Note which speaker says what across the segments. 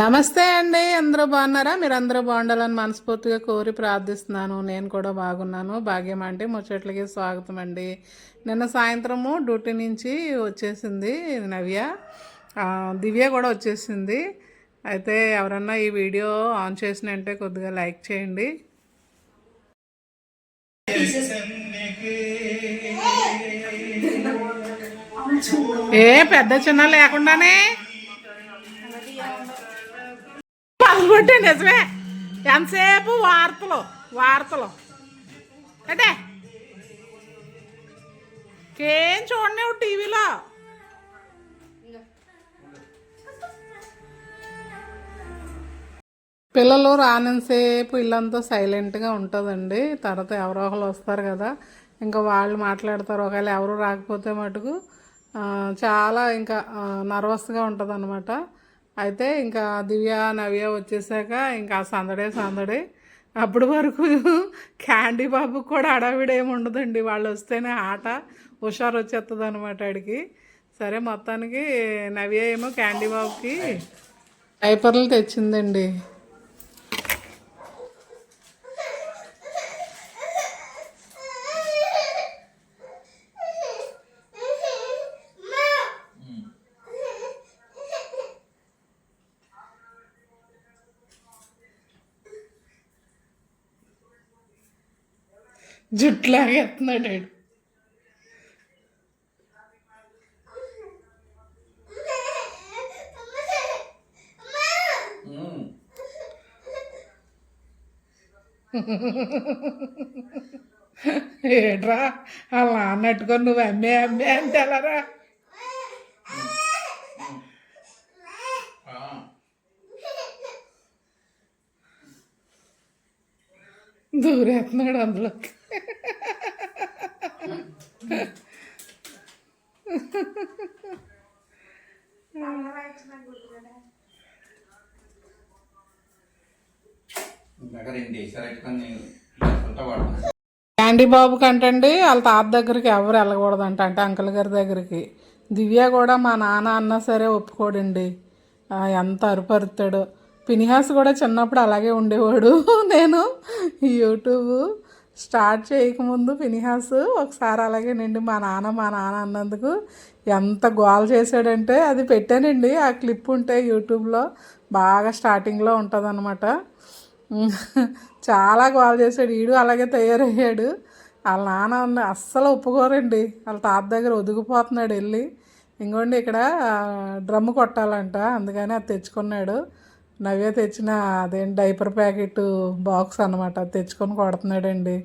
Speaker 1: నమస్తే అండి అందరూ బాగున్నారా? మీరు అందరూ బాగుండాలని మనస్ఫూర్తిగా కోరి ప్రార్థిస్తున్నాను. నేను కూడా బాగున్నాను. భాగ్యం అంటే ముచ్చట్లకి స్వాగతం అండి. నిన్న సాయంత్రము డ్యూటీ నుంచి వచ్చేసింది నవ్య. దివ్య కూడా వచ్చేసింది. అయితే ఎవరన్నా ఈ వీడియో ఆన్ చేసినంటే కొద్దిగా లైక్ చేయండి. ఏ పెద్ద చిన్న లేకుండానే పగలగొట్టే నిజమే. ఎంతసేపు వార్తలు వార్తలు. అంటే ఏం చూడలేవు టీవీలో? పిల్లలు రానంతసేపు ఇల్లంతా సైలెంట్గా ఉంటుందండి. తర్వాత ఎవరో ఒకరు వస్తారు కదా. ఇంకా వాళ్ళు మాట్లాడతారు. ఒకవేళ ఎవరు రాకపోతే మటుకు చాలా ఇంకా నర్వస్గా ఉంటుంది అనమాట అయితే ఇంకా దివ్య నవ్య వచ్చేసాక ఇంకా సందడే సందడే. అప్పటి వరకు క్యాండీ బాబుకి కూడా అడవిడ ఏమి ఉండదండి. వాళ్ళు వస్తేనే ఆట హుషారు వచ్చేస్తుంది అనమాట ఆడికి. సరే మొత్తానికి నవ్య ఏమో క్యాండీ బాబుకి డైపర్లు తెచ్చిందండి. జుట్టు లాగేస్తున్నాడు ఆడు. ఏట్రా అలా అన్నట్టుకొని నువ్వు అమ్మే అమ్మే అంటే ఎలారా దూరేస్తున్నాడు అందులోకి క్యాండీ బాబు కంటండి వాళ్ళ తాత దగ్గరికి ఎవరు వెళ్ళకూడదంట అంటే అంకుల్ గారి దగ్గరికి. దివ్య కూడా మా నాన్న అన్నా సరే ఒప్పుకోడండి. ఎంత అరుపరుతాడు. పినిహాస్ కూడా చిన్నప్పుడు అలాగే ఉండేవాడు. నేను యూట్యూబ్ స్టార్ట్ చేయకముందు ఫినిహాస్ ఒకసారి అలాగే నిండి మా నాన్న మా నాన్న అన్నందుకు ఎంత గోల్ చేశాడంటే అది పెట్టానండి. ఆ క్లిప్ ఉంటే యూట్యూబ్లో బాగా స్టార్టింగ్లో ఉంటుందన్నమాట. చాలా గోల చేశాడు. ఈడు అలాగే తయారయ్యాడు. వాళ్ళ నాన్న అస్సలు ఒప్పుకోరండి. వాళ్ళ తాత దగ్గర ఒదిగిపోతున్నాడు వెళ్ళి. ఇంకోండి ఇక్కడ డ్రమ్ కొట్టాలంట. అందుకని అది తెచ్చుకున్నాడు. నవ్య తెచ్చిన అదేంటి డైపర్ ప్యాకెట్ బాక్స్ అనమాట అది తెచ్చుకొని కొడుతున్నాడండి.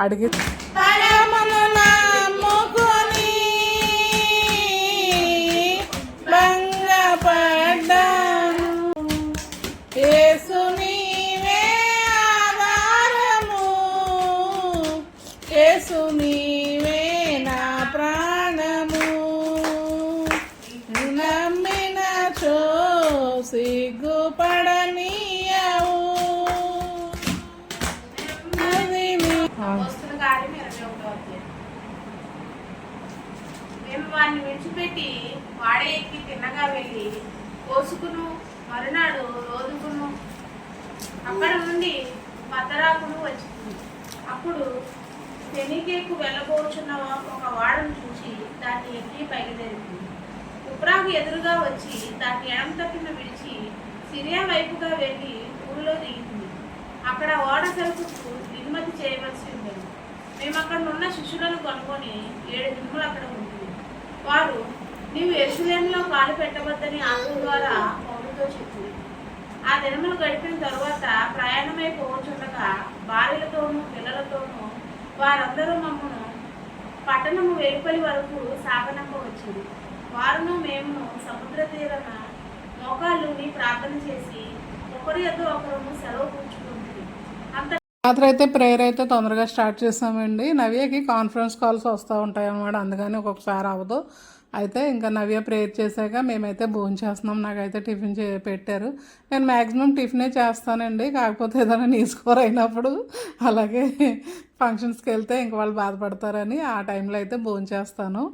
Speaker 1: అడిగి
Speaker 2: వస్తున్న కార్యం ఇరవై ఒకటో అధ్యాయం. మేము వాడిని విడిచిపెట్టి వాడే ఎక్కి తిన్నగా వెళ్ళి కోసుకును మరునాడు రోజుకును. అక్కడ నుండి మద్దరాకును వచ్చింది అప్పుడు శనికేకు వెళ్ళబోచున్న ఒక వాడను చూసి దాన్ని ఎక్కి బయలుదేరింది ఉప్రాకు ఎదురుగా వచ్చి దాన్ని ఎడం తప్పిన విడిచి సిరియా వైపుగా వెళ్ళి ఊళ్ళో దిగింది. అక్కడ ఓడ సరుకుకు దిగుమతి చేయవలసి ఉండేది మేము అక్కడ ఉన్న శిష్యులను కనుక్కొని ఏడు దిగులు అక్కడ ఉంటుంది వారు నీవు ఎరుసలేంలో కాలు పెట్టవద్దని ఆత్మ ద్వారా పౌరుతో చెప్పింది ఆ దినములు గడిపిన తరువాత ప్రయాణమై పోవచ్చుండగా భార్యలతోనూ పిల్లలతోనూ వారందరూ మమ్మను పట్టణము వెలుపలి వరకు సాగనంపవచ్చింది వారును మేమును సముద్ర తీరన మోకాళ్ళుని ప్రార్థన చేసి ఒకరి యొద్ద ఒకరు సెలవు కూర్చున్నాం
Speaker 1: రాత్రి అయితే ప్రేయర్ అయితే తొందరగా స్టార్ట్ చేసామండి. నవ్యకి కాన్ఫరెన్స్ కాల్స్ వస్తూ ఉంటాయి అన్నమాట అందుకని ఒక్కొక్కసారి అవ్వదు. అయితే ఇంకా నవ్య ప్రేయర్ చేశాక మేమైతే భోజనం చేస్తున్నాం. నాకైతే టిఫిన్ చే పెట్టారు. నేను మ్యాక్సిమం టిఫినే చేస్తానండి. కాకపోతే ఏదైనా నీసుకోర అయినప్పుడు అలాగే ఫంక్షన్స్కి వెళ్తే ఇంక వాళ్ళు బాధపడతారని ఆ టైంలో అయితే భోజనం చేస్తాను.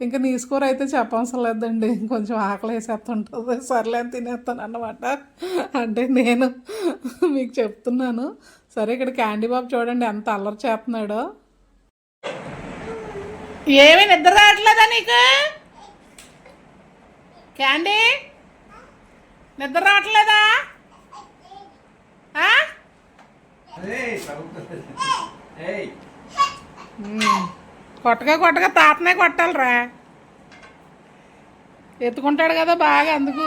Speaker 1: ఇంకా నీ స్కోర్ అయితే చెప్పవసరం లేదండి. కొంచెం ఆకలి వేసేస్తుంటుంది. సర్లే అని తినేస్తాను అన్నమాట అంటే నేను మీకు చెప్తున్నాను. సరే ఇక్కడ క్యాండీ బాబు చూడండి ఎంత అల్లరి చేస్తున్నాడో. ఏమీ నిద్ర రావట్లేదా నీకు? క్యాండీ నిద్ర రావట్లేదా. కొట్టగా కొట్టగా తాతనే కొట్టాలిరా. ఎత్తుకుంటాడు కదా బాగా అందుకు.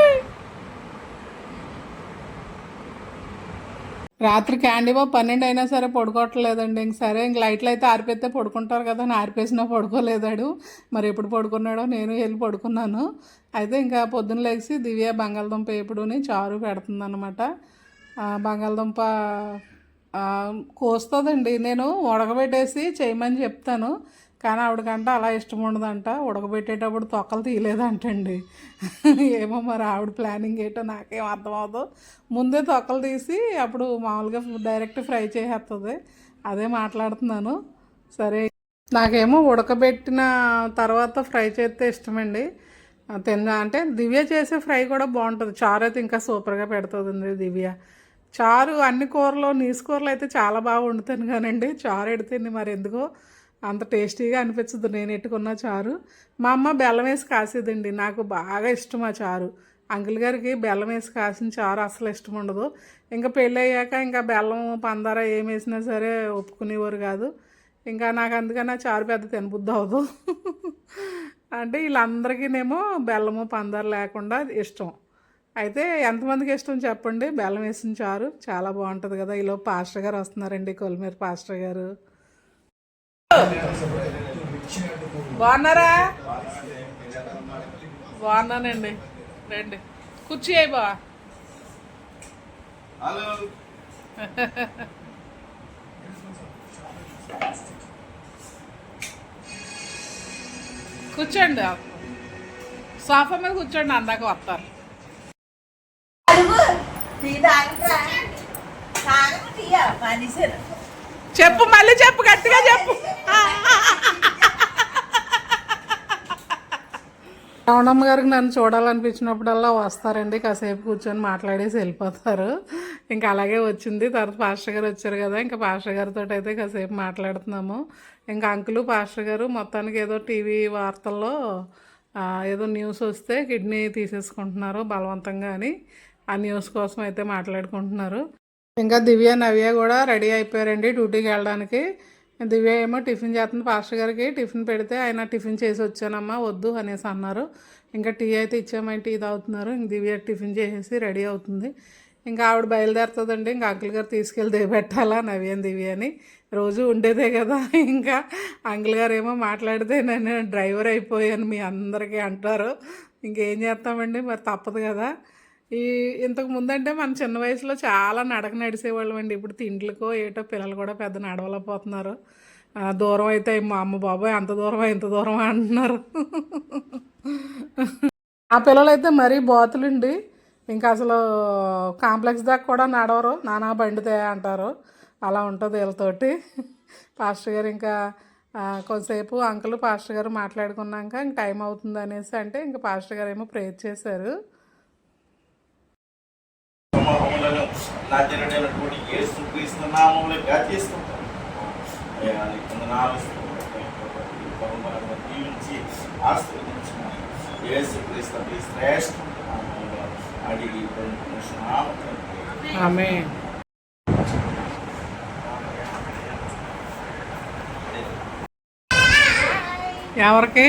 Speaker 1: రాత్రి క్యాండీబా పన్నెండు అయినా సరే పడుకోవట్లేదండి. ఇంక సరే ఇంక లైట్లు అయితే ఆరిపోతే పడుకుంటారు కదా అని ఆరిపేసినా పడుకోలేదాడు. మరి ఎప్పుడు పడుకున్నాడో నేను వెళ్ళి పడుకున్నాను. అయితే ఇంకా పొద్దున్న లేచి దివ్య బంగాళదుంప ఎప్పుడుని చారు పెడుతుంది అనమాట బంగాళదుంప కోస్తుందండి. నేను ఉడకబెట్టేసి చేయమని చెప్తాను. కానీ ఆవిడకంట అలా ఇష్టం ఉండదంట. ఉడకబెట్టేటప్పుడు తొక్కలు తీయలేదంటండి. ఏమో మరి ఆవిడ ప్లానింగ్ ఏంటో నాకేం అర్థమవుతుందో ముందే తొక్కలు తీసి అప్పుడు మామూలుగా డైరెక్ట్ ఫ్రై చేసేస్తుంది అదే మాట్లాడుతున్నాను. సరే. నాకేమో ఉడకబెట్టిన తర్వాత ఫ్రై చేస్తే ఇష్టమండి. ఆ, తిన్న అంటే దివ్య చేసే ఫ్రై కూడా బాగుంటుంది. చారు అయితే ఇంకా సూపర్గా పెడుతుంది దివ్య. చారు అన్ని కూరలు నీసు కూరలు అయితే చాలా బాగా వండుతాను కానండి. చారు ఎడితేనే మరి ఎందుకో అంత టేస్టీగా అనిపించదు. నేను ఎట్టుకున్న చారు. మా అమ్మ బెల్లం వేసి కాసేదండి. నాకు బాగా ఇష్టం ఆ చారు. అంకుల్ గారికి బెల్లం వేసి కాసిన చారు అసలు ఇష్టం ఉండదు. ఇంకా పెళ్ళి అయ్యాక ఇంకా బెల్లం పందార ఏం వేసినా సరే ఒప్పుకునేవారు కాదు. ఇంకా నాకు అందుకని చారు పెద్ద తినబుద్ధి అవ్వదు. అంటే వీళ్ళందరికీనేమో బెల్లము పందారు లేకుండా ఇష్టం. అయితే ఎంతమందికి ఇష్టం చెప్పండి? బెల్లం వేసిన చారు చాలా బాగుంటుంది కదా. ఈలో పాస్టర్ గారు వస్తున్నారండి. కొలిమేరు పాస్టర్ గారు. బాగున్నారా? బాగున్నానండి. రండి. కుర్చీ అయ్యి బా
Speaker 3: హలో.
Speaker 1: కూర్చోండి. సోఫా మీద కూర్చోండి అందాక వస్తారు.
Speaker 4: అడుగు.
Speaker 1: చెప్పు మళ్ళీ చెప్పు గట్టిగా చెప్పు. రమణమ్మ గారికి నన్ను చూడాలనిపించినప్పుడల్లా వస్తారండి కాసేపు కూర్చొని మాట్లాడేసి వెళ్ళిపోతారు. ఇంకా అలాగే వచ్చింది తర్వాత పాస్టర్ గారు వచ్చారు కదా ఇంకా పాస్టర్ గారితో అయితే కాసేపు మాట్లాడుతున్నాము. ఇంకా అంకులు పాస్టర్ గారు మొత్తానికి ఏదో టీవీ వార్తల్లో ఏదో న్యూస్ వస్తే కిడ్నీ తీసేసుకుంటున్నారు బలవంతంగా అని ఆ న్యూస్ కోసం అయితే మాట్లాడుకుంటున్నారు. ఇంకా దివ్య నవ్య కూడా రెడీ అయిపోయారండి డ్యూటీకి వెళ్ళడానికి. దివ్య ఏమో టిఫిన్ చేస్తుంది. పాస్టర్ గారికి టిఫిన్ పెడితే ఆయన టిఫిన్ చేసి వచ్చానమ్మా వద్దు అనేసి అన్నారు. ఇంకా టీ అయితే ఇచ్చామని టీ తాగుతున్నారు. ఇంక దివ్య టిఫిన్ చేసేసి రెడీ అవుతుంది. ఇంకా ఆవిడ బయలుదేరుతుందండి. ఇంకా అంకుల్ గారు తీసుకెళ్ళి దిగబెట్టాలా నవ్యని దివ్య అని. రోజు ఉండేదే కదా. ఇంకా అంకుల్ గారు ఏమో మాట్లాడితే నేను డ్రైవర్ అయిపోయాను మీ అందరికీ అంటారు. ఇంకేం చేస్తామండి? మరి తప్పదు కదా. ఈ ఇంతకు ముందంటే మన చిన్న వయసులో చాలా నడక నడిచేవాళ్ళం అండి. ఇప్పుడు తిండ్లకో ఏటో పిల్లలు కూడా పెద్ద నడవలేకపోతున్నారు దూరం అయితే మా అమ్మ బాబాయ్ అంత దూరం ఇంత దూరం అంటున్నారు. ఆ పిల్లలు అయితే మరీ బాతులండి. ఇంకా అసలు కాంప్లెక్స్ దాకా కూడా నడవరు. నానా బండితే అంటారు. అలా ఉంటుంది వీళ్ళతోటి. పాస్టర్ గారు ఇంకా కొద్దిసేపు కొంతసేపు అంకుల్ పాస్టర్ గారు మాట్లాడుకున్నాక ఇంక టైం అవుతుంది అనేసి అంటే ఇంకా పాస్టర్ గారు ఏమో ప్రేయర్ చేశారు.
Speaker 5: సమూహములను నజరుడైనటువంటి యేసు క్రీస్తు నామములు గతిస్తుంటాం అయ్యా నీ వందనాలు దీవించి యేసు క్రీస్తు అతి శ్రేష్ఠమైన నామములో అడిగి.
Speaker 1: ఆమె ఎవరికి?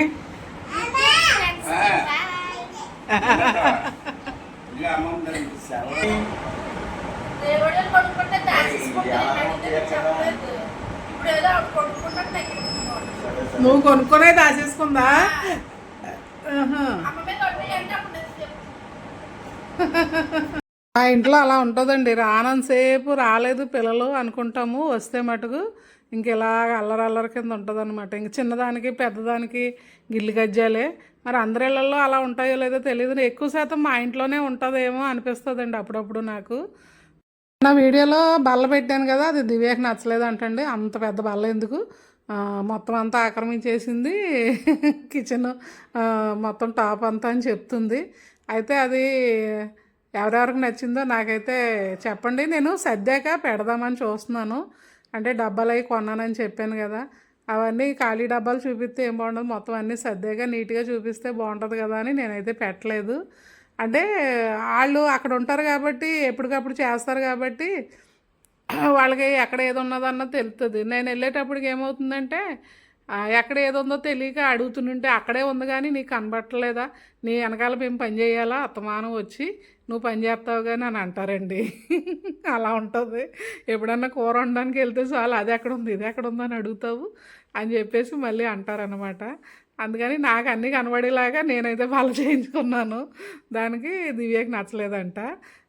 Speaker 3: ఇక
Speaker 1: నువ్వు కొనుక్కొనే దాచేసుకుందా మా ఇంట్లో అలా ఉంటుందండి. రానంతసేపు రాలేదు పిల్లలు అనుకుంటాము. వస్తే మటుకు ఇంక ఇలా అల్లరి అల్లరి కింద ఉంటుంది అనమాట ఇంక చిన్నదానికి పెద్దదానికి గిల్లి గజ్జాలే. మరి అందరి ఇళ్ళల్లో అలా ఉంటాయో లేదో తెలియదు ఎక్కువ శాతం మా ఇంట్లోనే ఉంటుందేమో అనిపిస్తుందండి అప్పుడప్పుడు నాకు. నా వీడియోలో బల్ల పెట్టాను కదా అది దివ్యకి నచ్చలేదు అంటండి. అంత పెద్ద బల్ల ఎందుకు? మొత్తం అంతా ఆక్రమించేసింది కిచెన్. మొత్తం టాప్ అంతా అని చెప్తుంది. అయితే అది ఎవరెవరికి నచ్చిందో నాకైతే చెప్పండి. నేను సర్దాక పెడదామని చూస్తున్నాను. అంటే డబ్బాలు అవి కొన్నానని చెప్పాను కదా. అవన్నీ ఖాళీ డబ్బాలు చూపిస్తే ఏం బాగుండదు. మొత్తం అన్నీ సర్దాక నీట్గా చూపిస్తే బాగుంటుంది కదా అని నేనైతే పెట్టలేదు. అంటే వాళ్ళు అక్కడ ఉంటారు కాబట్టి ఎప్పటికప్పుడు చేస్తారు కాబట్టి వాళ్ళకి ఎక్కడ ఏది ఉన్నదన్నది తెలుస్తుంది నేను వెళ్ళేటప్పటికి ఏమవుతుందంటే ఎక్కడ ఏది ఉందో తెలియక అడుగుతుంటే అక్కడే ఉంది కానీ నీకు కనబట్టలేదా? నీ వెనకాల మేము పని చేయాలా? అత్తమానం వచ్చి నువ్వు పని చేస్తావు కానీ అని అంటారండి. అలా ఉంటుంది. ఎప్పుడన్నా కూర వండడానికి వెళ్తే చాలు అది ఎక్కడ ఉంది? ఇది ఎక్కడ ఉందని అడుగుతావు అని చెప్పేసి మళ్ళీ అంటారనమాట అందుకని నాకు అన్నీ కనబడేలాగా నేనైతే బల చేయించుకున్నాను. దానికి దివ్యకి నచ్చలేదంట.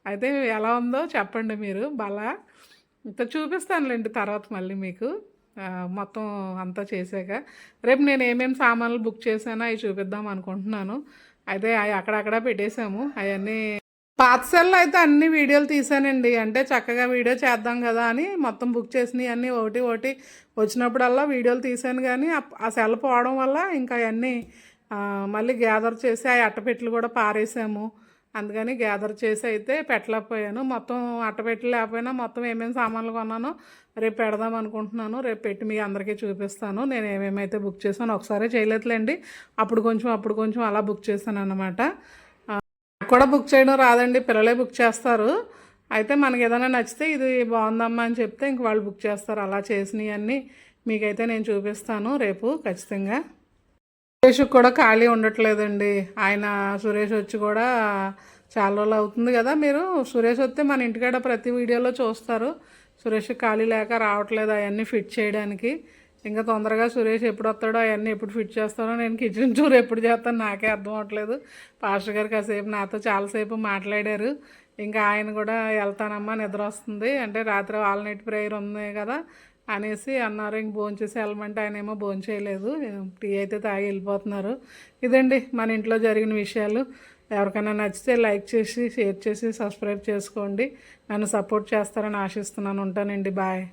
Speaker 1: అయితే ఎలా ఉందో చెప్పండి మీరు బల. ఇంత చూపిస్తానులేండి తర్వాత మళ్ళీ మీకు. మొత్తం అంతా చేశాక రేపు నేను ఏమేమి సామాన్లు బుక్ చేశానో అవి చూపిద్దాం అనుకుంటున్నాను. అయితే అవి అక్కడక్కడ పెట్టేశాము. అవన్నీ పాత సెల్లో అయితే అన్ని వీడియోలు తీసానండి అంటే చక్కగా వీడియో చేద్దాం కదా అని మొత్తం బుక్ చేసినవి అన్నీ ఒకటి ఒకటి వచ్చినప్పుడల్లా వీడియోలు తీసాను కానీ ఆ- సెల్ పోవడం వల్ల ఇంకా అవన్నీ మళ్ళీ గ్యాదర్ చేసి ఆ అట్టపెట్టెలు కూడా పారేసాము. అందుకని గ్యాదర్ చేసి అయితే పెట్టలేకపోయాను. మొత్తం అట్టపెట్టెలు లేకపోయినా మొత్తం ఏమేమి సామాన్లు కొన్నానో రేపు పెడదాం అనుకుంటున్నాను. రేపు పెట్టి మీ అందరికీ చూపిస్తాను. నేను ఏమేమైతే బుక్ చేసాను ఒకసారి చేయలేదులేండి. అప్పుడు కొంచెం అప్పుడు కొంచెం అలా బుక్ చేశాను అనమాట కూడా బుక్ చేయడం రాదండి. పిల్లలే బుక్ చేస్తారు. అయితే మనకి ఏదైనా నచ్చితే ఇది బాగుందమ్మా అని చెప్తే ఇంక వాళ్ళు బుక్ చేస్తారు. అలా చేసినవన్నీ మీకైతే నేను చూపిస్తాను రేపు ఖచ్చితంగా. సురేష్ కూడా ఖాళీ ఉండట్లేదండి. ఆయన సురేష్ వచ్చి కూడా చాలా రోజులు అవుతుంది కదా మీరు. సురేష్ వస్తే మన ఇంటికాడ ప్రతి వీడియోలో చూస్తారు. సురేష్ ఖాళీ లేక రావట్లేదు. అవన్నీ ఫిట్ చేయడానికి. ఇంకా తొందరగా సురేష్ ఎప్పుడు వస్తాడో అవన్నీ ఎప్పుడు ఫిట్ చేస్తాడో నేను కిచెన్ టూర్ ఎప్పుడు చేస్తాను నాకే అర్థం అవ్వట్లేదు పాస్టర్ గారు కాసేపు నాతో చాలాసేపు మాట్లాడారు. ఇంకా ఆయన కూడా వెళ్తానమ్మా నిద్ర వస్తుంది. అంటే రాత్రి ఆల్ నైట్ ప్రేయర్ ఉంది కదా అనేసి అన్నారు. ఇంక భోంచేసి వెళ్ళమంటే ఆయన ఏమో భోంచేయలేదు టీ అయితే తాగి వెళ్ళిపోతున్నారు. ఇదండి మన ఇంట్లో జరిగిన విషయాలు. ఎవరికైనా నచ్చితే లైక్ చేసి షేర్ చేసి సబ్స్క్రైబ్ చేసుకోండి. నన్ను సపోర్ట్ చేస్తారని ఆశిస్తున్నాను. ఉంటానండి. బాయ్.